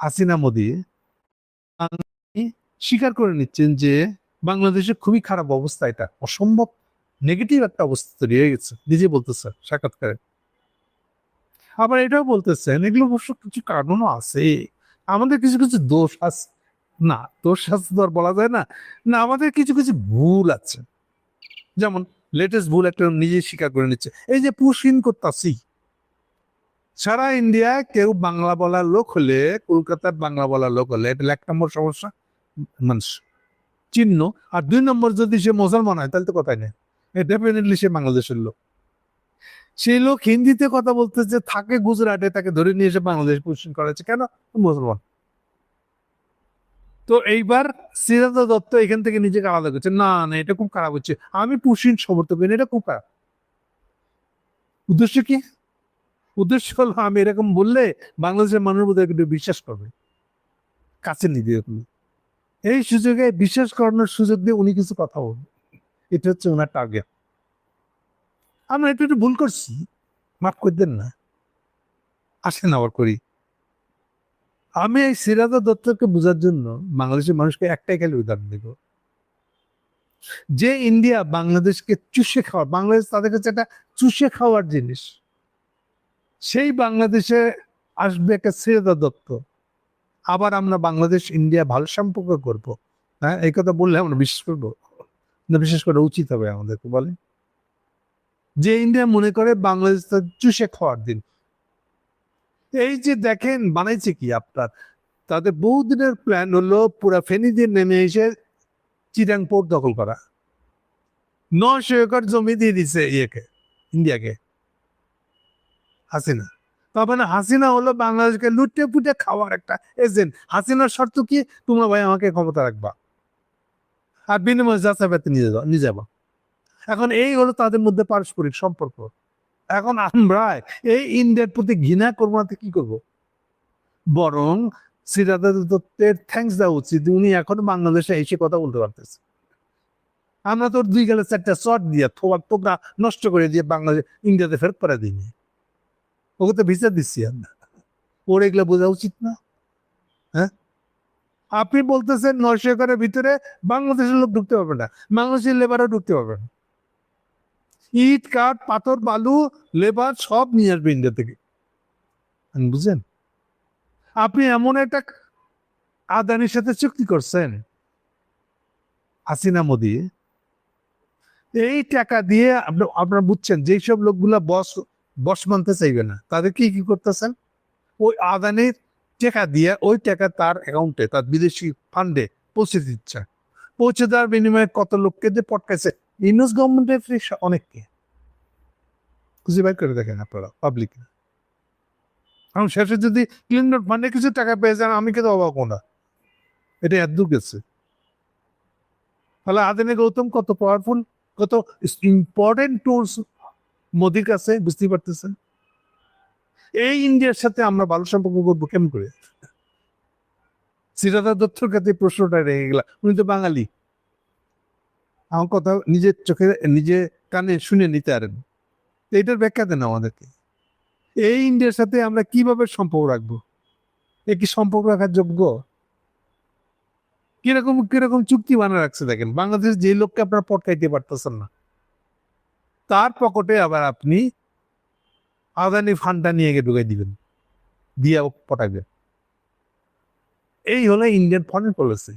হাসিনা মোদি স্বীকার করে নিচ্ছেন যে বাংলাদেশে খুবই খারাপ অবস্থা এটা। অসম্ভব নেগেটিভ একটা অবস্থা তৈরি হয়ে গেছে। নিজে বলতেছে সাক্ষাৎকারে। আবার এটাও বলতেছেন, এগুলো অবশ্য কিছু কারণও আছে। আমাদের কিছু কিছু দোষ আছে, না, দোষ আছে তো আর বলা যায় না। না, আমাদের কিছু কিছু ভুল আছে। যেমন লেটেস্ট ভুল একটা নিজে স্বীকার করে নিচ্ছে। এই যে পুশিন করতাছি সারা ইন্ডিয়ায় কেউ বাংলা বলার লোক হলে, কলকাতার বাংলা বলার লোক হলে, এটা এক নম্বর সমস্যা মানুষ চিহ্ন। আর দুই নম্বর যদি সে মুসলমান হয়, তাহলে তো কথাই নেই। ডেফিনেটলি সে বাংলাদেশের লোক। সেই লোক হিন্দিতে কথা বলতেছে, থাকে গুজরাটে, তাকে ধরে নিয়ে এসে বাংলাদেশ পোষণ করেছে কেন? মুসলমান। তো এইবার সিরাজ দত্ত এখান থেকে নিজেকে আলাদা করছে। না না, এটা খুব খারাপ হচ্ছে। আমি পুষিন সমর্থক, এটা খুব খারাপ। উদ্দেশ্য কি? উদ্দেশ্য হলো আমি এরকম বললে বাংলাদেশের মানুষ বোধহয় একটু বিশ্বাস করবে। কাছে নিবে আপনি এই সুযোগে বিশ্বাস করানোর সুযোগ দিয়ে উনি কিছু কথা বলবেন এটা হচ্ছে ওনার টার্গেট আমরা একটু একটু ভুল করছি, মাফ করে দেন না। আসেন আবার করি। আমি এই সিরাজা দত্তকে বোঝার জন্য বাংলাদেশের মানুষকে একটাই খালি উদাহরণ দেব। যে ইন্ডিয়া বাংলাদেশকে চুষে খাওয়ার বাংলাদেশ তাদের কাছে একটা চুষে খাওয়ার জিনিস। সেই বাংলাদেশে আসবে একটা সিরাজা দত্ত। আবার আমরা বাংলাদেশ, ইন্ডিয়া ভালো সম্পর্ক করব। হ্যাঁ এই কথা বললে আমরা বিশ্বাস করব। না বিশেষ করে উচিত হবে আমাদেরকে বলে যে ইন্ডিয়া মনে করে বাংলাদেশ তার চুষে খাওয়ার দিন। এই যে দেখেন, বানাইছে কি আপনার? তাদের বহুদিনের প্ল্যান হলো পুরা ফেনী দিয়ে নেমে এসে চিরাং পোর্ট দখল করা। নশো একর জমি দিয়ে দিছে ইয়েকে, ইন্ডিয়াকে। হাসিনা। তবে না হাসিনা হলো বাংলাদেশকে লুটে পুটে খাওয়ার একটা এজেন্ট হাসিনার শর্ত কি? তোমরা ভাই আমাকে ক্ষমতা রাখবা। আর বিনিময় যাচাই পেতে নিয়ে যাও নিয়ে যাবা। এখন এই হলো তাদের মধ্যে পারস্পরিক সম্পর্ক। এখন আমরা এই ইন্ডিয়ার প্রতি ঘৃণা করব না কি করব? বরং সিরাজা দত্তের থ্যাঙ্কস দেওয়া উচিত। উনি এখন বাংলাদেশে এসে কথা বলতে পারতেছে। আমরা তো দুই গেলে চারটা শট দিয়ে থোয়া তোমরা নষ্ট করে দিয়ে বাংলাদেশ ইন্ডিয়াতে ফেরত করে দিইনি। ওকে তো ভিসা দিচ্ছি আমরা। ওর এগুলো বোঝা উচিত না। হ্যাঁ? আপনি বলতেছেন নয়শো একরের ভিতরে বাংলাদেশের লোক ঢুকতে পারবে না। বাংলাদেশের লেবারও ঢুকতে পারবে না। ইট, কাঠ, পাথর, বালু লেবার সব নিয়ে আসবে ইন্ডিয়া থেকে। বুঝলেন আপনি এমন একটা আদানির সাথে চুক্তি করছেন, হাসিনা মোদি, এই টাকা দিয়ে আপনি- আপনারা বুঝছেন, যেই সব লোকগুলা বস বস মানতে চাইবে না। তাদের কি করতেছেন? ওই আদানির টাকা দিয়ে ওই টাকা তার অ্যাকাউন্টে তার বিদেশি ফান্ডে পৌঁছে দিচ্ছে। পৌঁছে দেওয়ার বিনিময়ে কত লোককে যে পটকাইছে। ইউনুস গভর্নমেন্টের অনেককে। খুঁজে বের করে দেখেন আপনারা পাবলিক কারণ শেষে যদি ক্লিন ফান্ডে কিছু টাকা পেয়ে যান, আমি কিন্তু অবাক না। এটা এত গেছে। তাহলে আদিনে গৌতম কত পাওয়ারফুল কত ইম্পর্টেন্ট টুলস মোদির কাছে, বুঝতেই পারতেছে এই ইন্ডিয়ার সাথে আমরা ভালো সম্পর্ক করব কেমন করে? সিরাজা দত্তর কাছে প্রশ্নটা রেখে গেলাম। উনি তো বাঙালি। আমার কথা নিজের চোখে, নিজে কানে শুনে নিতে পারেন। এইটার ব্যাখ্যা দেন আমাদেরকে। এই ইন্ডিয়ার সাথে আমরা কীভাবে সম্পর্ক রাখব? এ কি সম্পর্ক রাখার যোগ্য? কীরকম কীরকম চুক্তি বানা রাখছে দেখেন। বাংলাদেশ যে লোককে আপনারা পটকাইতে পারতেছেন না। তার পকেটে আবার আপনি আদানি ফান্ডটা নিয়ে গিয়ে ঢুকাই দিবেন। দিয়ে পটাবে এই হলো ইন্ডিয়ান ফরেন পলিসি